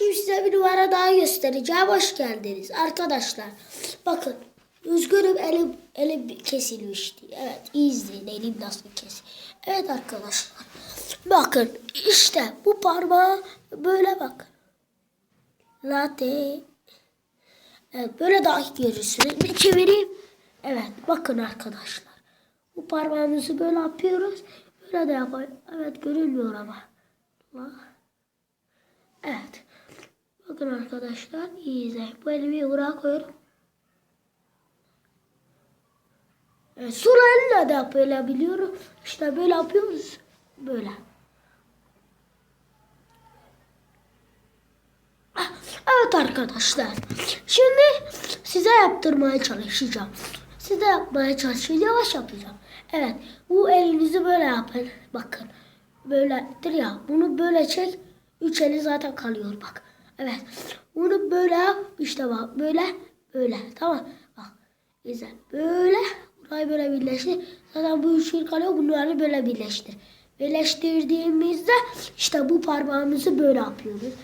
Şimdi size bir numara daha göstereceğim. Hoş geldiniz arkadaşlar. Bakın. Üzgünüm elim, elim kesilmişti. Evet iyi izleyin elim nasıl kesildi. Evet arkadaşlar. Bakın işte bu parmağı böyle bakın. Latte. Evet böyle daha görürsünüz. Bir çevireyim. Evet bakın arkadaşlar. Bu parmağımızı böyle yapıyoruz. Böyle de yapayım. Evet görünmüyor ama. Evet. Bakın arkadaşlar iyi izleyin. Bu elimi buraya koyuyorum. Evet, sol elle de yapabiliyorum. İşte böyle yapıyoruz. Böyle. Ah, Evet arkadaşlar. Şimdi size yaptırmaya çalışacağım. Size yapmaya çalışacağım. Yavaş yapacağım. Evet. Bu elinizi böyle yapın. Bakın. Böyledir ya. Bunu böyle çek. Üç eli zaten kalıyor bak. Evet. Bunu böyle. İşte bak. Böyle. Böyle. Tamam. Bak. Güzel. Böyle. Burayı böyle birleştir. Zaten bu üç kalıyor. Bunları böyle birleştir. Birleştirdiğimizde işte bu parmağımızı böyle yapıyoruz.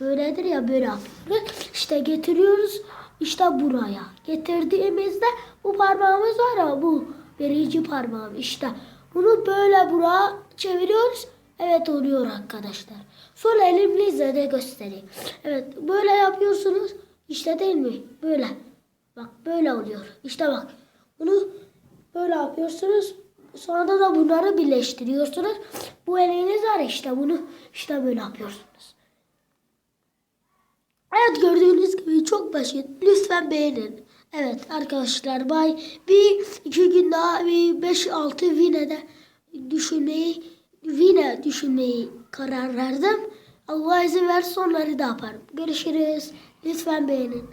Böyledir ya böyle yapıyoruz. İşte getiriyoruz işte buraya. Getirdiğimizde bu parmağımız var ya bu birinci parmağım işte. Bunu böyle buraya çeviriyoruz. Evet oluyor arkadaşlar. Sol elimle de göstereyim. Evet böyle yapıyorsunuz. İşte değil mi? Böyle. Bak böyle oluyor. İşte bak. Bunu böyle yapıyorsunuz. Sonra da bunları birleştiriyorsunuz. Bu eliniz var işte bunu işte böyle yapıyorsunuz. Evet gördüğünüz gibi çok basit. Lütfen beğenin. Evet arkadaşlar bay bir iki gün daha bir beş altı Vine'de düşünmeyi Düşünmeyi karar verdim. Allah izin verse onları da yaparım. Görüşürüz. Lütfen beğenin.